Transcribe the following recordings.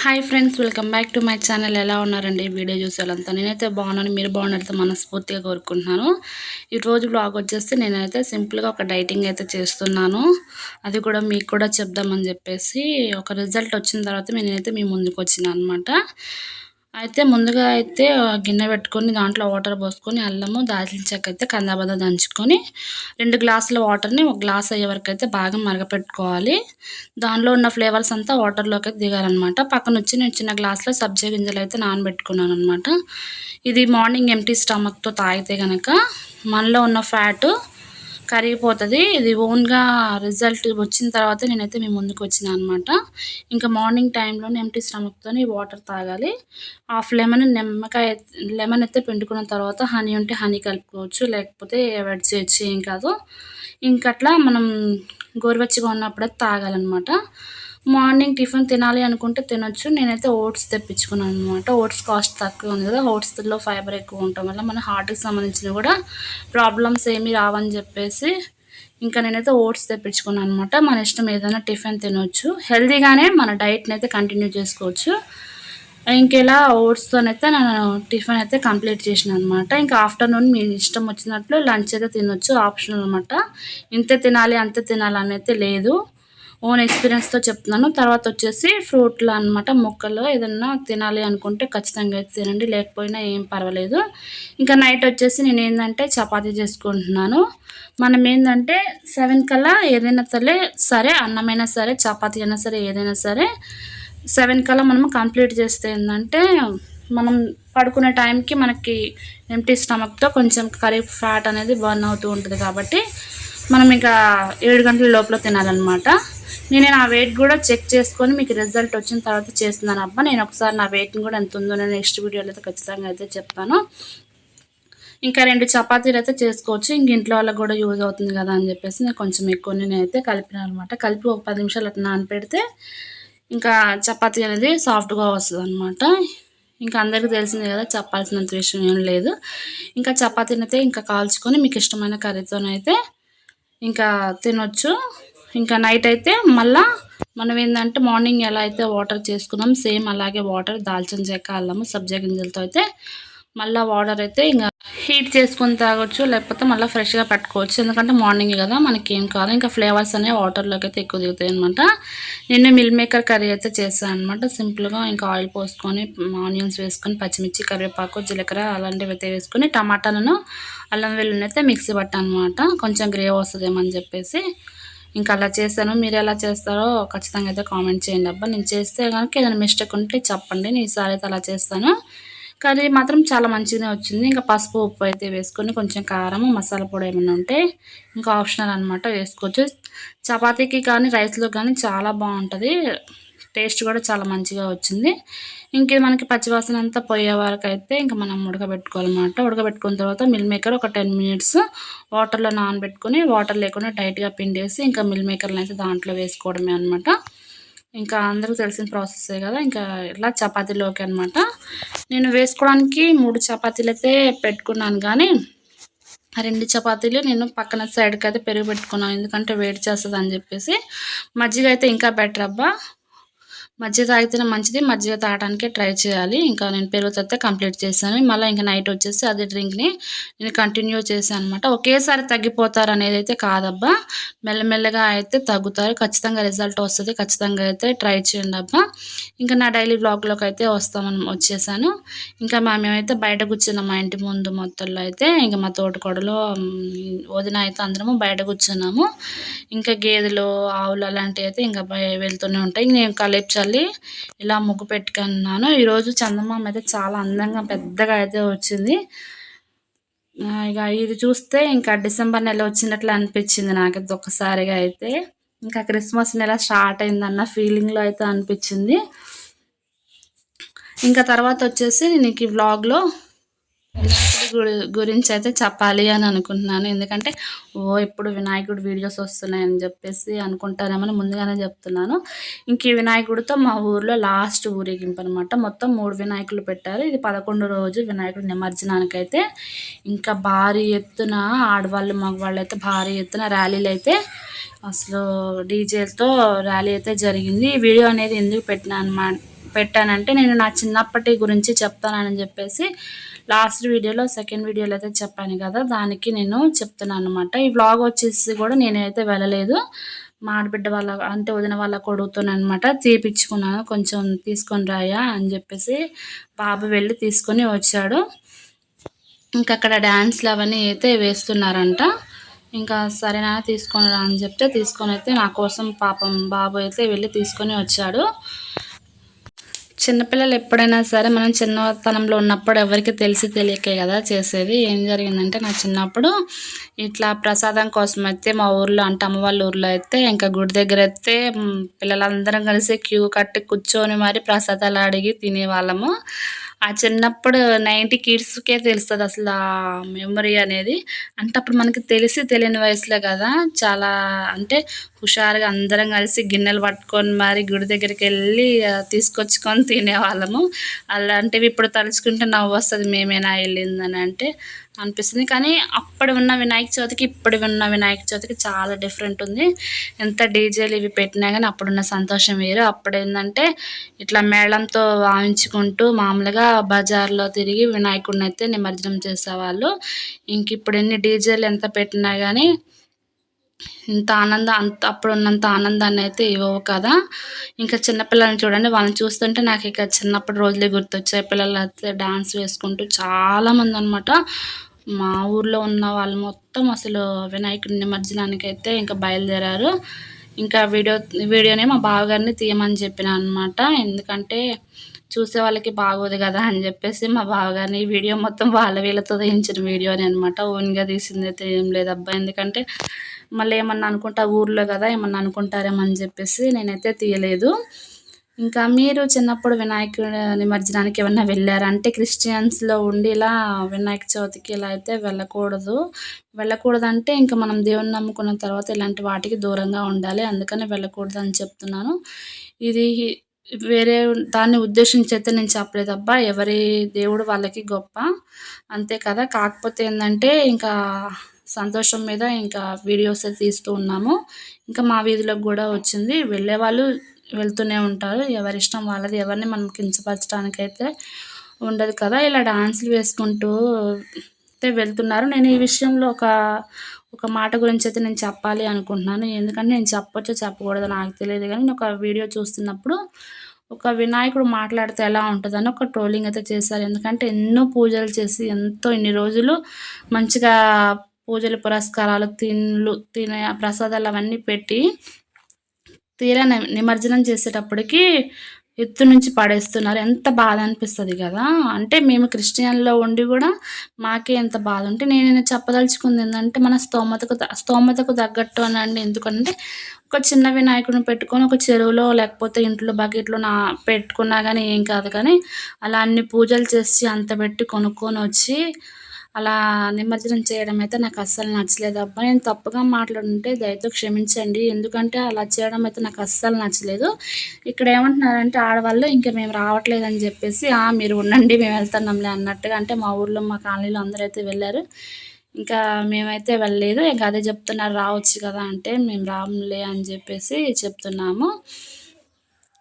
Hi friends welcome back to my channel. ఎలా ఉన్నారండి? ఈ వీడియో చూసేవాళ్ళంతా నేనైతే బాగున్నాను. మీరు బాగున్నారైతే మనస్ఫూర్తిగా కోరుకుంటున్నాను. ఈ రోజు బ్లాగ్ వచ్చేస్తే నేనైతే సింపుల్గా ఒక డైటింగ్ అయితే చేస్తున్నాను. అది కూడా మీకు కూడా చెప్దామని చెప్పేసి ఒక రిజల్ట్ వచ్చిన తర్వాత నేనైతే మీ ముందుకు వచ్చిన అనమాట అయితే ముందుగా అయితే గిన్నె పెట్టుకొని దాంట్లో వాటర్ పోసుకొని అల్లము దాల్చిన చెక్క అయితే కందాబద్ద దంచుకొని రెండు గ్లాసుల వాటర్ని ఒక గ్లాస్ అయ్యే వరకు అయితే బాగా మరగపెట్టుకోవాలి. దానిలో ఉన్న ఫ్లేవర్స్ అంతా వాటర్లోకి అయితే దిగాలన్నమాట. పక్కన వచ్చి నేను చిన్న గ్లాస్లో సబ్జీ గింజలు అయితే నానబెట్టుకున్నాను అనమాట ఇది మార్నింగ్ ఎంటీ స్టమక్తో తాగితే కనుక మనలో ఉన్న ఫ్యాటు కరిగిపోతుంది. ఇది ఓన్గా రిజల్ట్ వచ్చిన తర్వాత నేనైతే మీ ముందుకు వచ్చిన అనమాట ఇంకా మార్నింగ్ టైంలోనే ఎంటీ స్టమక్తో వాటర్ తాగాలి. హాఫ్ లెమన్ నిమ్మకాయ లెమన్ అయితే పిండుకున్న తర్వాత హనీ ఉంటే హనీ కలుపుకోవచ్చు. లేకపోతే అవాయిడ్ చేయొచ్చు ఏం కాదు. ఇంకట్లా మనం గోరువెచ్చగా ఉన్నప్పుడే తాగాలన్నమాట. మార్నింగ్ టిఫిన్ తినాలి అనుకుంటే తినొచ్చు. నేనైతే ఓట్స్ తెప్పించుకున్నాను అనమాట ఓట్స్ కాస్ట్ తక్కువ ఉంది కదా ఓట్స్లో ఫైబర్ ఎక్కువ ఉండటం వల్ల మన హార్ట్కి సంబంధించినవి కూడా ప్రాబ్లమ్స్ ఏమీ రావని చెప్పేసి ఇంకా నేనైతే ఓట్స్ తెప్పించుకున్నాను అనమాట మన ఇష్టం ఏదైనా టిఫిన్ తినొచ్చు. హెల్తీగానే మన డైట్ని అయితే కంటిన్యూ చేసుకోవచ్చు. ఇంకెలా ఓట్స్తోనైతే నేను టిఫిన్ అయితే కంప్లీట్ చేసిన అనమాట ఇంకా ఆఫ్టర్నూన్ మీ ఇష్టం వచ్చినట్లు లంచ్ అయితే తినొచ్చు. ఆప్షన్ అనమాట ఇంత తినాలి అంతే తినాలి అనేది లేదు. ఓన్ ఎక్స్పీరియన్స్తో చెప్తున్నాను. తర్వాత వచ్చేసి ఫ్రూట్లు అనమాట మొక్కలు ఏదన్నా తినాలి అనుకుంటే ఖచ్చితంగా అయితే తినండి. లేకపోయినా ఏం పర్వాలేదు. ఇంకా నైట్ వచ్చేసి నేను ఏంటంటే చపాతీ చేసుకుంటున్నాను. మనం ఏంటంటే సెవెన్ కల్లా ఏదైనా సరే సరే అన్నమైనా సరే చపాతీ అయినా సరే ఏదైనా సరే సెవెన్ కల్లా మనం కంప్లీట్ చేస్తే ఏంటంటే మనం పడుకునే టైంకి మనకి ఎంటీ స్టమక్తో కొంచెం కర్రీ ఫ్యాట్ అనేది బర్న్ అవుతూ ఉంటుంది కాబట్టి మనం ఇంకా ఏడు గంటల లోపల తినాలన్నమాట. నేను నా వెయిట్ కూడా చెక్ చేసుకొని మీకు రిజల్ట్ వచ్చిన తర్వాత చేస్తున్నాను. అబ్బా నేను ఒకసారి నా వెయిట్ని కూడా ఎంత ఉందో నేను నెక్స్ట్ వీడియోలో అయితే ఖచ్చితంగా అయితే చెప్తాను. ఇంకా రెండు చపాతీలు అయితే చేసుకోవచ్చు. ఇంక ఇంట్లో వాళ్ళకి కూడా యూజ్ అవుతుంది కదా అని చెప్పేసి నేను కొంచెం ఎక్కువ నేనైతే కలిపిన అనమాట కలిపి ఒక పది నిమిషాలు అట్లా నానపెడితే ఇంకా చపాతీ అనేది సాఫ్ట్గా వస్తుంది అనమాట ఇంకా అందరికీ తెలిసిందే కదా చెప్పాల్సినంత విషయం ఏం లేదు. ఇంకా చపాతీని అయితే ఇంకా కాల్చుకొని మీకు ఇష్టమైన కర్రీతోనైతే ఇంకా తినొచ్చు. ఇంకా నైట్ అయితే మళ్ళా మనం ఏంటంటే మార్నింగ్ ఎలా అయితే వాటర్ చేసుకున్నాం సేమ్ అలాగే వాటర్ దాల్చిన చెక్క అల్లము సబ్జా గింజలతో అయితే మళ్ళీ వాటర్ అయితే ఇంకా హీట్ చేసుకొని తాగొచ్చు లేకపోతే మళ్ళీ ఫ్రెష్గా పెట్టుకోవచ్చు. ఎందుకంటే మార్నింగ్ కదా మనకి ఏం కాదు. ఇంకా ఫ్లేవర్స్ అనేవి వాటర్లోకి అయితే ఎక్కువ దిగుతాయి అనమాట నేను మిల్ మేకర్ కర్రీ అయితే చేస్తాను అనమాట సింపుల్గా ఇంకా ఆయిల్ పోసుకొని ఆనియన్స్ వేసుకొని పచ్చిమిర్చి కరివేపాకు జీలకర్ర అలాంటివి అయితే వేసుకొని టమాటాలను అల్లం వెల్లుల్లి అయితే మిక్సీ పట్టాను అనమాట కొంచెం గ్రేవ్ వస్తుందేమని చెప్పేసి. ఇంకా అలా చేశాను. మీరు ఎలా చేస్తారో ఖచ్చితంగా అయితే కామెంట్ చేయండి అబ్బా. నేను చేస్తే కనుక ఏదైనా మిస్టేక్ ఉంటే చెప్పండి. నేను ఈసారి అయితే అలా చేస్తాను. కర్రీ మాత్రం చాలా మంచిగానే వచ్చింది. ఇంకా పసుపు ఉప్పు అయితే వేసుకొని కొంచెం కారం మసాలా పొడి ఏమైనా ఉంటే ఇంకా ఆప్షనల్ అనమాట వేసుకోవచ్చు. చపాతీకి కానీ రైస్లో కానీ చాలా బాగుంటుంది. టేస్ట్ కూడా చాలా మంచిగా వచ్చింది. ఇంక మనకి పచ్చివాసన అంతా పోయే వరకు అయితే ఇంకా మనం ఉడకబెట్టుకోవాలన్నమాట. ఉడకబెట్టుకున్న తర్వాత మిల్ మేకర్ ఒక టెన్ మినిట్స్ వాటర్లో నానబెట్టుకుని వాటర్ లేకుండా టైట్గా పిండేసి ఇంకా మిల్ మేకర్ని అయితే దాంట్లో వేసుకోవడమే అనమాట ఇంకా అందరికీ తెలిసిన ప్రాసెసే కదా ఇంకా ఇలా చపాతీలోకి అనమాట నేను వేసుకోవడానికి మూడు చపాతీలు అయితే పెట్టుకున్నాను కానీ ఆ రెండు చపాతీలు నేను పక్కన సైడ్కి అయితే పెరుగు పెట్టుకున్నాను. ఎందుకంటే వేడి చేస్తుంది అని చెప్పేసి. మజ్జిగ అయితే ఇంకా బెటర్ అబ్బా. మజ్జిగ తాగితేనే మంచిది. మజ్జిగ తాగడానికే ట్రై చేయాలి. ఇంకా నేను పెరుగు పెరుగుతో కంప్లీట్ చేశాను. మళ్ళీ ఇంకా నైట్ వచ్చేసి అదే డ్రింక్ని నేను కంటిన్యూ చేశాను అనమాట ఒకేసారి తగ్గిపోతారు అనేది అయితే కాదబ్బా. మెల్లమెల్లగా అయితే తగ్గుతారు. ఖచ్చితంగా రిజల్ట్ వస్తుంది. ఖచ్చితంగా అయితే ట్రై చేయండి అబ్బా. ఇంకా నా డైలీ బ్లాగ్లోకి అయితే వస్తామని వచ్చేసాను. ఇంకా మా మేమైతే బయట కూర్చున్నాం మా ఇంటి ముందు మొత్తంలో అయితే. ఇంకా మా తోటకూడలో వదిన అయితే అందరము బయట కూర్చున్నాము. ఇంకా గేదెలు ఆవులు అలాంటివి అయితే ఇంకా వెళ్తూనే ఉంటాయి. నేను కలిపి చల్లి ఇలా ముగ్గు పెట్టుకున్నాను. ఈరోజు చందమామ అయితే చాలా అందంగా పెద్దగా అయితే వచ్చింది. ఇక ఇది చూస్తే ఇంకా డిసెంబర్ నెల వచ్చినట్లు అనిపించింది నాకైతే ఒక్కసారిగా అయితే. ఇంకా క్రిస్మస్ నెల స్టార్ట్ అయిందన్న ఫీలింగ్లో అయితే అనిపించింది. ఇంకా తర్వాత వచ్చేసి నేను ఈ వ్లాగ్లో గురించి అయితే చెప్పాలి అని అనుకుంటున్నాను. ఎందుకంటే ఓ ఇప్పుడు వినాయకుడు వీడియోస్ వస్తున్నాయని చెప్పేసి అనుకుంటారేమని ముందుగానే చెప్తున్నాను. ఇంక ఈ వినాయకుడితో మా ఊర్లో లాస్ట్ ఊరేగింపు అనమాట మొత్తం మూడు వినాయకులు పెట్టారు. ఇది పదకొండు రోజు వినాయకుడు నిమజ్జనానికైతే ఇంకా భారీ ఎత్తున ఆడవాళ్ళు మగవాళ్ళు అయితే భారీ ఎత్తున ర్యాలీలు అయితే అసలు డీజేలతో ర్యాలీ అయితే జరిగింది. ఈ వీడియో అనేది ఎందుకు పెట్టినా అనమాట పెట్టానంటే నేను నా చిన్నప్పటి గురించి చెప్తానని చెప్పేసి లాస్ట్ వీడియోలో సెకండ్ వీడియోలో అయితే చెప్పాను కదా దానికి నేను చెప్తున్నాను అనమాట ఈ వ్లాగ్ వచ్చేసి కూడా నేనైతే వెళ్ళలేదు. మా ఆడబిడ్డ వాళ్ళ అంటే వదిన వాళ్ళ కొడుకుతున్నాను అనమాట తీపిచ్చుకున్నాను. కొంచెం తీసుకొని రాయా అని చెప్పేసి బాబు వెళ్ళి తీసుకొని వచ్చాడు. ఇంకా అక్కడ డ్యాన్స్లు అవన్నీ అయితే వేస్తున్నారంట. ఇంకా సరేనా తీసుకొని రా అని చెప్తే తీసుకొని అయితే నా కోసం పాపం బాబు అయితే వెళ్ళి తీసుకొని వచ్చాడు. చిన్నపిల్లలు ఎప్పుడైనా సరే మనం చిన్నతనంలో ఉన్నప్పుడు ఎవరికి తెలిసి తెలియకే కదా చేసేది. ఏం జరిగిందంటే నా చిన్నప్పుడు ఇట్లా ప్రసాదం కోసం అయితే మా ఊర్లో అంటే అమ్మ వాళ్ళ ఊర్లో అయితే ఇంకా గుడి దగ్గర అయితే పిల్లలందరం కలిసి క్యూ కట్టి కూర్చొని మరి ప్రసాదాలు అడిగి తినేవాళ్ళము. ఆ చిన్నప్పుడు నైంటీ కిడ్స్కే తెలుస్తుంది అసలు ఆ మెమరీ అనేది. అంటే అప్పుడు మనకి తెలిసి తెలియని వయసులో కదా చాలా అంటే హుషారుగా అందరం కలిసి గిన్నెలు పట్టుకొని మరి గుడి దగ్గరికి వెళ్ళి తీసుకొచ్చుకొని తినేవాళ్ళము. అలాంటివి ఇప్పుడు తలుచుకుంటే నవ్వు వస్తుంది మేమేనా వెళ్ళిందని అంటే అనిపిస్తుంది. కానీ అప్పుడు ఉన్న వినాయక చవితికి ఇప్పుడు ఉన్న వినాయక చవితికి చాలా డిఫరెంట్ ఉంది. ఎంత డీజేలు ఇవి పెట్టినా కానీ అప్పుడున్న సంతోషం వేరు. అప్పుడు ఏంటంటే ఇట్లా మేళంతో వాయించుకుంటూ మామూలుగా బజార్లో తిరిగి వినాయకుడిని అయితే నిమజ్జనం చేసేవాళ్ళు. ఇంక ఇప్పుడు ఎన్ని డీజేలు ఎంత పెట్టినా కానీ ఇంత ఆనందం అంత అప్పుడు ఉన్నంత ఆనందాన్ని అయితే ఇవ్వవు కదా. ఇంకా చిన్నపిల్లల్ని చూడండి వాళ్ళని చూస్తుంటే నాకు ఇక చిన్నప్పటి రోజులే గుర్తొచ్చాయి. పిల్లలు అయితే డాన్స్ వేసుకుంటూ చాలామంది అనమాట మా ఊర్లో ఉన్న వాళ్ళు మొత్తం అసలు వినాయకుడి నిమజ్జనానికి అయితే ఇంకా బయలుదేరారు. ఇంకా వీడియో వీడియోనే మా బావగారిని తీయమని చెప్పిన అనమాట ఎందుకంటే చూసే వాళ్ళకి బాగోదు కదా అని చెప్పేసి మా బావగారిని ఈ వీడియో మొత్తం వాళ్ళ వీళ్ళతో తీయించిన వీడియోని అనమాట ఓన్గా తీసింది అయితే ఏం లేదు ఎందుకంటే మళ్ళీ ఏమన్నా అనుకుంటా ఊర్లో కదా ఏమన్నా అనుకుంటారేమని చెప్పేసి నేనైతే తీయలేదు. ఇంకా మీరు చిన్నప్పుడు వినాయకుడు నిమజ్జనానికి ఏమన్నా వెళ్ళారా? అంటే క్రిస్టియన్స్లో ఉండి ఇలా వినాయక చవితికి ఇలా అయితే వెళ్ళకూడదు. వెళ్ళకూడదు అంటే ఇంకా మనం దేవుని నమ్ముకున్న తర్వాత ఇలాంటి వాటికి దూరంగా ఉండాలి. అందుకని వెళ్ళకూడదు అని చెప్తున్నాను. ఇది వేరే దాన్ని ఉద్దేశించి అయితే నేను చెప్పలేదు. అబ్బా ఎవరి దేవుడు వాళ్ళకి గొప్ప. అంతే కదా. కాకపోతే ఏంటంటే ఇంకా సంతోషం మీద ఇంకా వీడియోస్ తీస్తూ ఉన్నాము. ఇంకా మా వీధిలోకి కూడా వచ్చింది. వెళ్ళే వాళ్ళు వెళ్తూనే ఉంటారు. ఎవరి ఇష్టం వాళ్ళది ఎవరిని మనం కించపరచడానికి అయితే ఉండదు కదా. ఇలా డాన్సులు వేసుకుంటూ అయితే వెళ్తున్నారు. నేను ఈ విషయంలో ఒక ఒక మాట గురించి అయితే నేను చెప్పాలి అనుకుంటున్నాను. ఎందుకంటే నేను చెప్పొచ్చో చెప్పకూడదు నాకు తెలియదు. కానీ నేను ఒక వీడియో చూస్తున్నప్పుడు ఒక వినాయకుడు మాట్లాడితే ఎలా ఉంటుందని ఒక ట్రోలింగ్ అయితే చేశారు. ఎందుకంటే ఎన్నో పూజలు చేసి ఎంతో ఇన్ని రోజులు మంచిగా పూజలు పురస్కారాలు తిండ్లు తినే ప్రసాదాలు అవన్నీ పెట్టి తీరా నిమజ్జనం చేసేటప్పటికి ఎత్తు నుంచి పడేస్తున్నారు. ఎంత బాధ అనిపిస్తుంది కదా. అంటే మేము క్రిస్టియన్లో ఉండి కూడా మాకే ఎంత బాధ ఉంటే నేను చెప్పదలుచుకుంది ఏంటంటే మన స్తోమతకు స్తోమతకు తగ్గట్టు అనండి ఎందుకంటే ఒక చిన్న వినాయకుడిని పెట్టుకొని ఒక చెరువులో లేకపోతే ఇంట్లో బకెట్లో నా పెట్టుకున్నా కానీ ఏం కాదు కానీ అలా అన్ని పూజలు చేసి అంత పెట్టి కొనుక్కొని వచ్చి అలా నిమజ్జనం చేయడం అయితే నాకు అస్సలు నచ్చలేదు. అబ్బా నేను తప్పుగా మాట్లాడుంటే దయతో క్షమించండి. ఎందుకంటే అలా చేయడం అయితే నాకు అస్సలు నచ్చలేదు. ఇక్కడ ఏమంటున్నారంటే ఆడవాళ్ళు ఇంకా మేము రావట్లేదు అని చెప్పేసి మీరు ఉండండి మేము వెళ్తున్నాంలే అన్నట్టుగా అంటే మా ఊర్లో మా కాలనీలో అందరూ అయితే వెళ్ళారు. ఇంకా మేమైతే వెళ్ళలేదు. ఇంకా అదే చెప్తున్నారు రావచ్చు కదా అంటే మేము రాములే అని చెప్పేసి చెప్తున్నాము.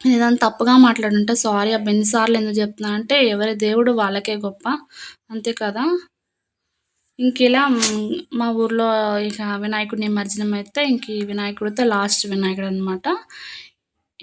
ఏదైనా తప్పుగా మాట్లాడుంటే సారీ అబ్బా ఎన్నిసార్లు ఎందుకు చెప్తున్నా అంటే ఎవరి దేవుడు వాళ్ళకే గొప్ప. అంతే కదా? ఇంక ఇలా మా ఊర్లో ఇక వినాయకుడు నిమజ్జనం అయితే ఇంక ఈ వినాయకుడితో లాస్ట్ వినాయకుడు అనమాట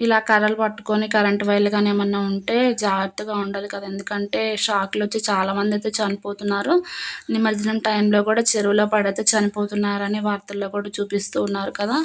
ఇలా కర్రలు పట్టుకొని కరెంట్ వైర్లు కానీ ఏమన్నా ఉంటే జాగ్రత్తగా ఉండాలి కదా. ఎందుకంటే షాక్లు వచ్చి చాలామంది అయితే చనిపోతున్నారు. నిమజ్జనం టైంలో కూడా చెరువులో పడైతే చనిపోతున్నారని వార్తల్లో కూడా చూపిస్తూ ఉన్నారు కదా.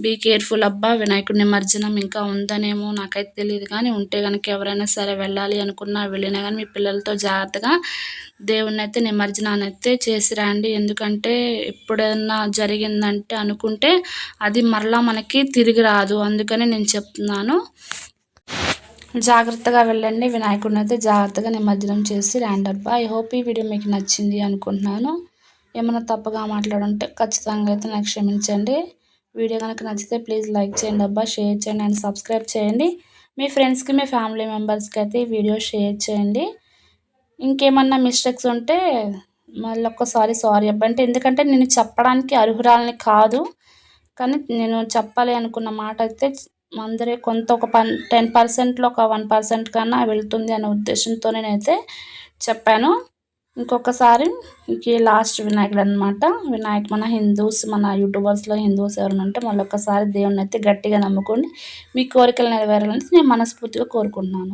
బీ కేర్ఫుల్ అబ్బా వినాయకుడి నిమజ్జనం ఇంకా ఉందనేమో నాకైతే తెలియదు కానీ ఉంటే కనుక ఎవరైనా సరే వెళ్ళాలి అనుకున్నా వెళ్ళినా కానీ మీ పిల్లలతో జాగ్రత్తగా దేవుణ్ణి అయితే నిమజ్జనాన్ని అయితే చేసి రండి. ఎందుకంటే ఎప్పుడైనా జరిగిందంటే అనుకుంటే అది మరలా మనకి తిరిగి రాదు. అందుకని నేను చెప్తున్నాను జాగ్రత్తగా వెళ్ళండి. వినాయకుడిని అయితే జాగ్రత్తగా నిమజ్జనం చేసి అబ్బా ఐ హోప్ ఈ వీడియో మీకు నచ్చింది అనుకుంటున్నాను. ఏమైనా తప్పుగా మాట్లాడుంటే ఖచ్చితంగా అయితే నాకు క్షమించండి. వీడియో కనుక నచ్చితే ప్లీజ్ లైక్ చేయండి అబ్బా షేర్ చేయండి అండ్ సబ్స్క్రైబ్ చేయండి. మీ ఫ్రెండ్స్కి మీ ఫ్యామిలీ మెంబర్స్కి అయితే వీడియో షేర్ చేయండి. ఇంకేమన్నా మిస్టేక్స్ ఉంటే మళ్ళీ ఒక్కసారి సారీ అబ్బా అంటే ఎందుకంటే నేను చెప్పడానికి అర్హురాలని కాదు. కానీ నేను చెప్పాలి అనుకున్న మాట అయితే అందరే కొంత ఒక పన్ టెన్ పర్సెంట్లో ఒక వన్ పర్సెంట్ కన్నా వెళ్తుంది అనే ఉద్దేశంతో నేనైతే చెప్పాను. ఇంకొకసారి ఇక లాస్ట్ వినాయకుడు అనమాట వినాయక్ మన హిందూస్ మన యూట్యూబర్స్లో హిందూస్ ఎవరైనా ఉంటే మళ్ళీ ఒకసారి దేవుని అయితే గట్టిగా నమ్ముకోండి మీ కోరికలు నెరవేరాలని నేను మనస్ఫూర్తిగా కోరుకుంటున్నాను.